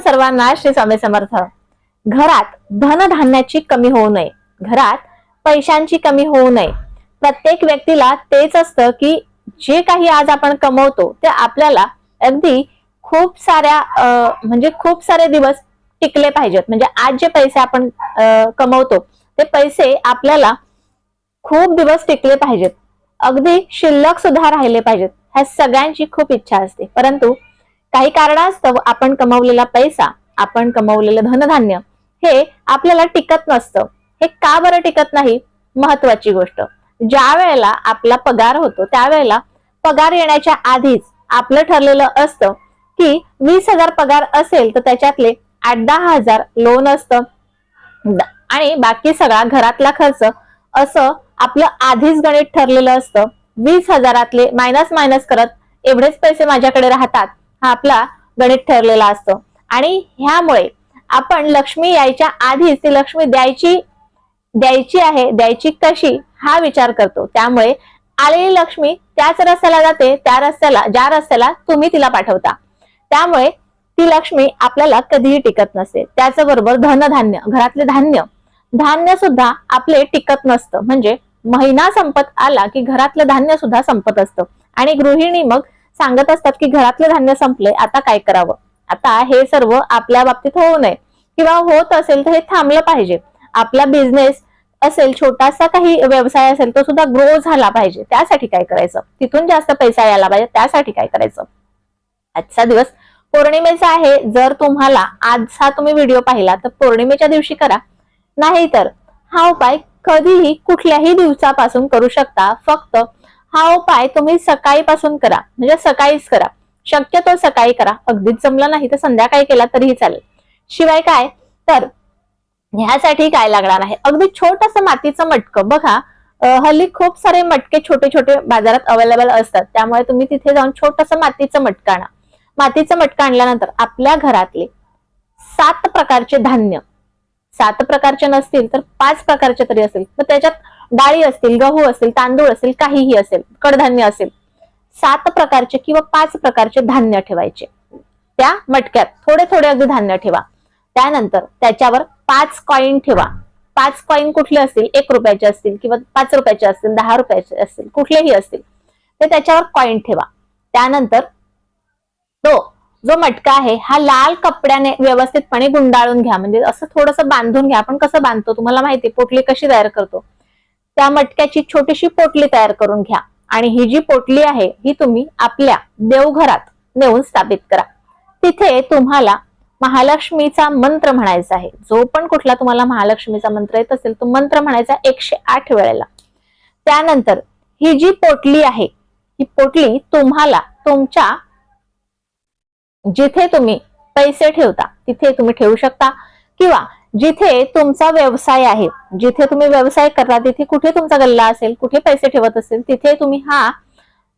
सर्वांना श्री स्वामी समर्थ. घरात धनधान्याची कमी होऊ नये. घरात पैशांची कमी होऊ नये. प्रत्येक व्यक्तीला तेच असतं की जे काही आज आपण कमवतो ते आपल्याला अगदी खूप साऱ्या म्हणजे खूप सारे दिवस टिकले पाहिजेत. म्हणजे आज जे पैसे आपण कमवतो ते पैसे आपल्याला खूप दिवस टिकले पाहिजेत. अगदी शिल्लक सुद्धा राहिले पाहिजेत. ह्या सगळ्यांची खूप इच्छा असते. परंतु काही कारणास्तव आपण कमावलेला पैसा आपण कमवलेलं धनधान्य हे आपल्याला टिकत नसतं. हे का बरं टिकत नाही? महत्वाची गोष्ट. ज्या वेळेला आपला पगार होतो त्यावेळेला पगार येण्याच्या आधीच आपलं ठरलेलं असतं की वीस हजार पगार असेल तर त्याच्यातले आठ दहा हजार लोन असतं. आणि बाकी सगळा घरातला खर्च असं आपलं आधीच गणित ठरलेलं असतं. वीस हजारातले मायनस मायनस करत एवढेच पैसे माझ्याकडे राहतात. हा आपला गणित ठरलेला असतो. आणि ह्यामुळे आपण लक्ष्मी यायच्या आधीच ती लक्ष्मी द्यायची द्यायची आहे द्यायची कशी हा विचार करतो. त्यामुळे आलेली लक्ष्मी त्याच रस्त्याला जाते त्या रस्त्याला ज्या रस्त्याला तुम्ही तिला पाठवता. त्यामुळे ती लक्ष्मी आपल्याला कधीही टिकत नसते. त्याचबरोबर धनधान्य घरातले धान्य धान्य सुद्धा आपले टिकत नसतं. म्हणजे महिना संपत आला की घरातलं धान्य सुद्धा संपत असतं. आणि गृहिणी मग सांगत असतात की घरातलं धान्य संपलंय आता काय करावं? आता हे सर्व आपल्या बाबतीत होऊ नये. किंवा होत असेल तर हे थांबलं पाहिजे. आपला बिझनेस असेल छोटासा काही व्यवसाय असेल तो सुद्धा ग्रो झाला पाहिजे. त्यासाठी काय करायचं? तिथून जास्त पैसा यायला पाहिजे त्यासाठी काय करायचं? आजचा दिवस पौर्णिमेचा आहे. जर तुम्हाला आजचा तुम्ही व्हिडिओ पाहिला तर पौर्णिमेच्या दिवशी करा. नाहीतर हा उपाय कधीही कुठल्याही दिवसापासून करू शकता. फक्त हा उपाय तुम्ही सकाळीपासून करा. म्हणजे सकाळीच करा. शक्यतो सकाळी करा. अगदीच जमलं नाही तर संध्याकाळी केला तरीही चालेल. शिवाय काय? तर ह्यासाठी काय लागणार आहे? अगदी छोटस मातीचं मटकं. बघा हल्ली खूप सारे मटके छोटे छोटे बाजारात अवेलेबल असतात. त्यामुळे तुम्ही तिथे जाऊन छोटस मातीचं मटकं आणा. मातीचं मटकं आणल्यानंतर आपल्या घरातले सात प्रकारचे धान्य सात प्रकारचे नसतील तर पाच प्रकारचे तरी असेल. तर त्याच्यात डाळी असतील गहू असतील तांदूळ असेल काहीही असेल कडधान्य असेल. सात प्रकारचे किंवा पाच प्रकारचे धान्य ठेवायचे. त्या मटक्यात थोडे थोडे अगदी धान्य ठेवा. त्यानंतर त्याच्यावर पाच कॉईन ठेवा. पाच कॉईन कुठले असतील? एक रुपयाचे असतील किंवा पाच रुपयाचे असतील दहा रुपयाचे असतील कुठलेही असतील. तर त्याच्यावर कॉईन ठेवा. त्यानंतर तो जो मटका आहे हा लाल कपड्याने व्यवस्थितपणे गुंडाळून घ्या. म्हणजे असं थोडंसं बांधून घ्या. आपण कसं बांधतो तुम्हाला माहिती पोटली कशी तयार करतो. त्या मटक्याची छोटीशी पोटली तयार करून घ्या. आणि ही जी पोटली आहे ही तुम्ही आपल्या देवघरात नेऊन स्थापित करा. तिथे तुम्हाला महालक्ष्मीचा मंत्र म्हणायचा आहे. जो पण कुठला तुम्हाला महालक्ष्मीचा मंत्र येत असेल तो मंत्र म्हणायचा एकशे आठ वेळेला. त्यानंतर ही जी पोटली आहे ही पोटली तुम्हाला तुमच्या जिथे तुम्ही पैसे ठेवता तिथे तुम्ही ठेवू शकता. किंवा जिथे तुमचा व्यवसाय आहे जिथे तुम्ही व्यवसाय करता तिथे कुठे तुमचा गल्ला असेल कुठे पैसे ठेवत असेल तिथे तुम्ही हा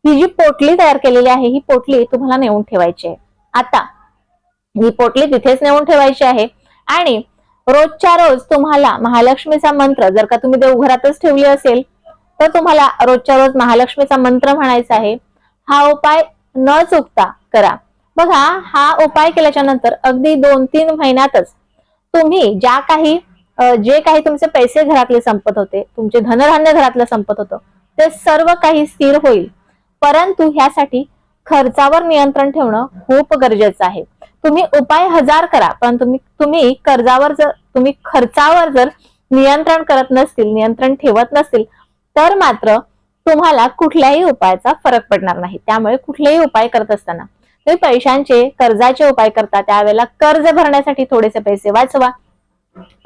ही जी पोटली तयार केलेली आहे ही पोटली तुम्हाला नेऊन ठेवायची आहे. आता ही पोटली तिथेच नेऊन ठेवायची आहे. आणि रोजच्या रोज तुम्हाला महालक्ष्मीचा मंत्र जर का तुम्ही देवघरातच ठेवली असेल तर तुम्हाला रोजच्या रोज महालक्ष्मीचा मंत्र म्हणायचा आहे हा उपाय न चुकता करा. बघा हा उपाय केल्याच्यानंतर अगदी दोन तीन महिन्यातच तुम्ही ज्या काही जे काही तुमचे पैसे घरातले संपत होते तुमचे धनधान्य घरातलं संपत होतं ते सर्व काही स्थिर होईल. परंतु ह्यासाठी खर्चावर नियंत्रण ठेवणं खूप गरजेचं आहे. तुम्ही उपाय हजार करा पण तुम्ही तुम्ही कर्जावर जर तुम्ही खर्चावर जर नियंत्रण करत नसतील नियंत्रण ठेवत नसतील तर मात्र तुम्हाला कुठल्याही उपायाचा फरक पडणार नाही. त्यामुळे कुठलेही उपाय करत असताना तुम्ही पैशांचे कर्जाचे उपाय करता त्यावेळेला कर्ज भरण्यासाठी थोडेसे पैसे वाचवा.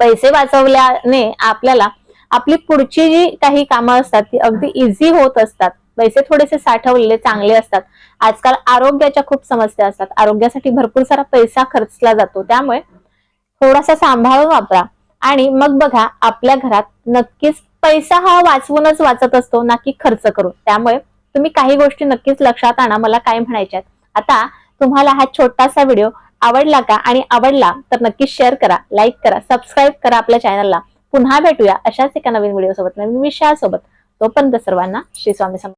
पैसे वाचवल्याने आपल्याला आपली पुढची जी काही कामं असतात ती अगदी इझी होत असतात. पैसे थोडेसे साठवलेले चांगले असतात. आजकाल आरोग्याच्या खूप समस्या असतात. आरोग्यासाठी भरपूर सारा पैसा खर्चला जातो. त्यामुळे थोडासा सांभाळून वापरा. आणि मग बघा आपल्या घरात नक्कीच पैसा हा वाचवूनच वाचत असतो ना की खर्च करून. त्यामुळे तुम्ही काही गोष्टी नक्कीच लक्षात आणा मला काय म्हणायच्यात. आता तुम्हाला हा छोटासा व्हिडिओ आवडला का आणि आवडला तर नक्की शेअर करा लाईक करा सबस्क्राईब करा आपल्या चॅनलला पुन्हा भेटूया अशाच एका नवीन व्हिडिओ सोबत नवीन विषयासोबत. तोपर्यंत सर्वांना श्री स्वामी समर्थ